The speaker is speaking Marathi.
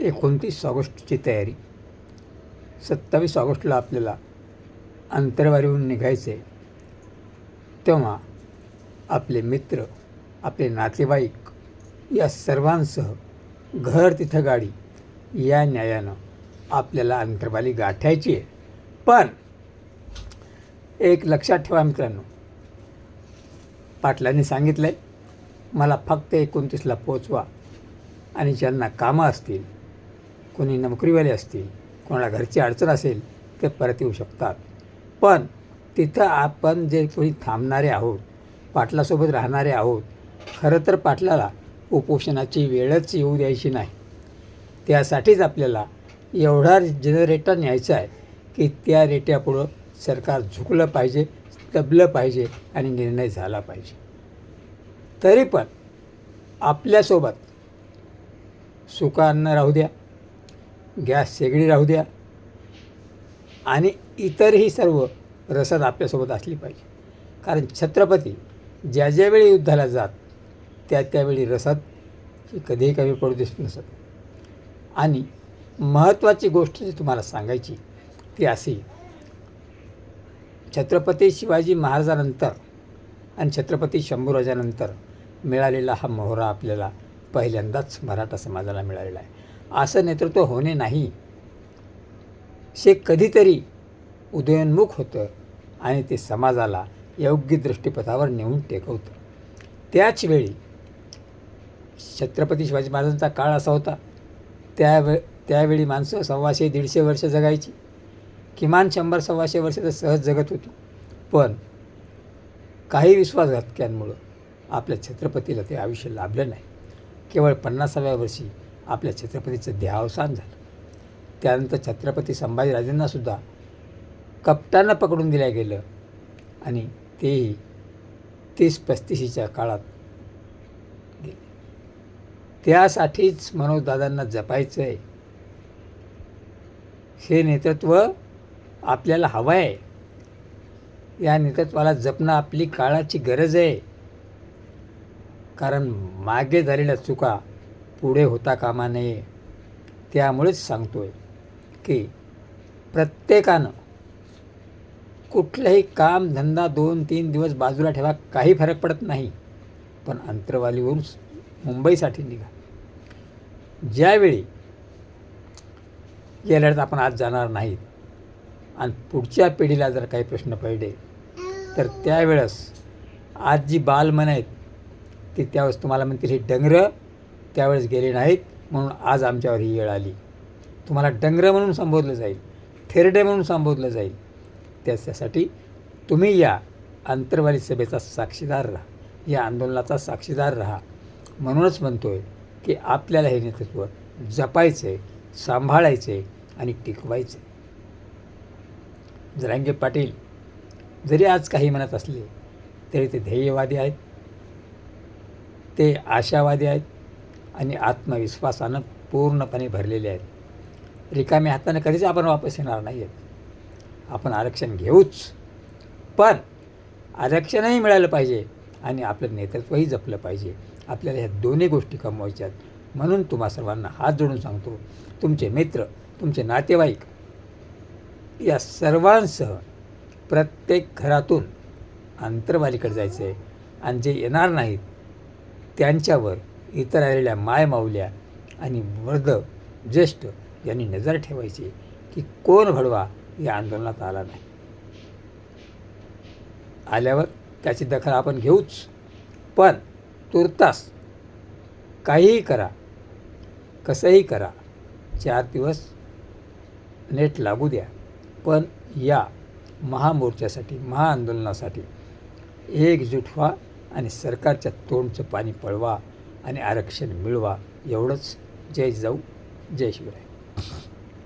एकोणतीस ऑगस्टची तयारी. सत्तावीस ऑगस्टला आपल्याला अंतरवारीहून निघायचे तेव्हा आपले मित्र आपले नातेवाईक या सर्वांसह घर तिथं गाडी या न्यायानं आपल्याला अंतरवाली गाठायची आहे. पण एक लक्षात ठेवा मित्रांनो. पाटलांनी सांगितलं आहे मला फक्त एकोणतीसला पोचवा आणि ज्यांना कामं असतील कोणी नोकरीवाले असतील कोणाला घरची अडचण असेल ते परत येऊ शकतात. पण तिथं आपण जे कोणी थांबणारे आहोत पाटलासोबत राहणारे आहोत खरं तर पाटलाला उपोषणाची वेळच येऊ द्यायची नाही. त्यासाठीच आपल्याला एवढा जनरेटर न्यायचा आहे की त्या रेट्यापुढं सरकार झुकलं पाहिजे दबलं पाहिजे आणि निर्णय झाला पाहिजे. तरी पण आपल्यासोबत सुका अन्न राहू द्या गॅस शेगडी राहू द्या. आणि इतरही सर्व रसद आपल्यासोबत असली पाहिजे. कारण छत्रपती ज्या ज्यावेळी युद्धाला जात त्या त्यावेळी रसद ही कधीही कमी पडू दिसत नसत. आणि महत्त्वाची गोष्ट जी तुम्हाला सांगायची ती अशी छत्रपती शिवाजी महाराजानंतर आणि छत्रपती शंभूराजानंतर मिळालेला हा मोहरा आपल्याला पहिल्यांदाच मराठा समाजाला मिळालेला आहे. असं नेतृत्व होणे नाही. शे कधीतरी उदयोन्मुख होतं आणि ते समाजाला योग्य दृष्टीपथावर नेऊन टेकवतं. त्याचवेळी छत्रपती शिवाजी महाराजांचा काळ असा होता. त्यावे त्यावेळी माणसं सव्वाशे दीडशे वर्ष जगायची. किमान शंभर सव्वाशे वर्ष तर सहज जगत होती. पण काही विश्वासघातक्यांमुळं आपल्या छत्रपतीला ते आयुष्य लाभलं नाही. केवळ पन्नासाव्या वर्षी आपल्या छत्रपतीचं देहावसान झालं. त्यानंतर छत्रपती संभाजीराजेंनासुद्धा कपटानं पकडून दिल्या गेलं आणि तेही तीस पस्तीशीच्या काळात गेले. त्यासाठीच मनोजदादांना जपायचं आहे हे नेतृत्व आपल्याला हवं आहे या नेतृत्वाला जपणं आपली काळाची गरज आहे. कारण मागे झालेल्या चुका पुढे होता कामा नये. त्यामुळेच सांगतो आहे की प्रत्येकानं कुठलंही काम धंदा दोन तीन दिवस बाजूला ठेवा काही फरक पडत नाही. पण अंतरवालीवरून मुंबईसाठी निघा. ज्यावेळी या लढ्यात आपण आज जाणार नाहीत आणि पुढच्या पिढीला जर काही प्रश्न पडले तर त्यावेळेस आज जी बालमन आहेत ती त्यावेळेस तुम्हाला म्हणतील ही डंगरं त्यावेळेस गेले नाहीत म्हणून आज आमच्यावर ही येळ आली. तुम्हाला डंगर म्हणून संबोधलं जाईल थेरडे म्हणून संबोधलं जाईल. त्याच्यासाठी तुम्ही या अंतर्वाली सभेचा साक्षीदार राहा. या आंदोलनाचा साक्षीदार राहा. म्हणूनच म्हणतो आहे की आपल्याला हे नेतृत्व जपायचं आहे सांभाळायचं आहे आणि टिकवायचं आहे जरांगे पाटील जरी आज काही म्हणत असले तरी ते ध्येयवादी आहेत. ते आशावादी आहेत. आणि आत्मविश्वासानं पूर्णपणे भरलेले आहेत. रिकाम्या हाताने कधीच आपण वापस येणार नाही आहेत आपण आरक्षण घेऊच. पण आरक्षणही मिळालं पाहिजे आणि आपलं नेतृत्वही जपलं पाहिजे. आपल्याला ह्या दोन्ही गोष्टी कमवायच्या आहेत. म्हणून तुम्हा सर्वांना हात जोडून सांगतो तुमचे मित्र तुमचे नातेवाईक या सर्वांसह प्रत्येक घरातून अंतरवालीकडे जायचं आहे आणि जे येणार नाहीत त्यांच्यावर इतर आलेल्या मायमाऊल्या आणि वृद्ध ज्येष्ठ यांनी नजर ठेवायची की कोण घडवा या आंदोलनात आला नाही. आल्यावर त्याची दखल आपण घेऊच. पण तुर्तास काहीही करा कसंही करा चार दिवस नेट लागू द्या. पण या महामोर्चासाठी महाआंदोलनासाठी एकजूट व्हा आणि सरकारच्या तोंडचं पाणी पळवा. आणि आरक्षण मिळवा. एवढंच. जय जाऊ. जय शिवराय.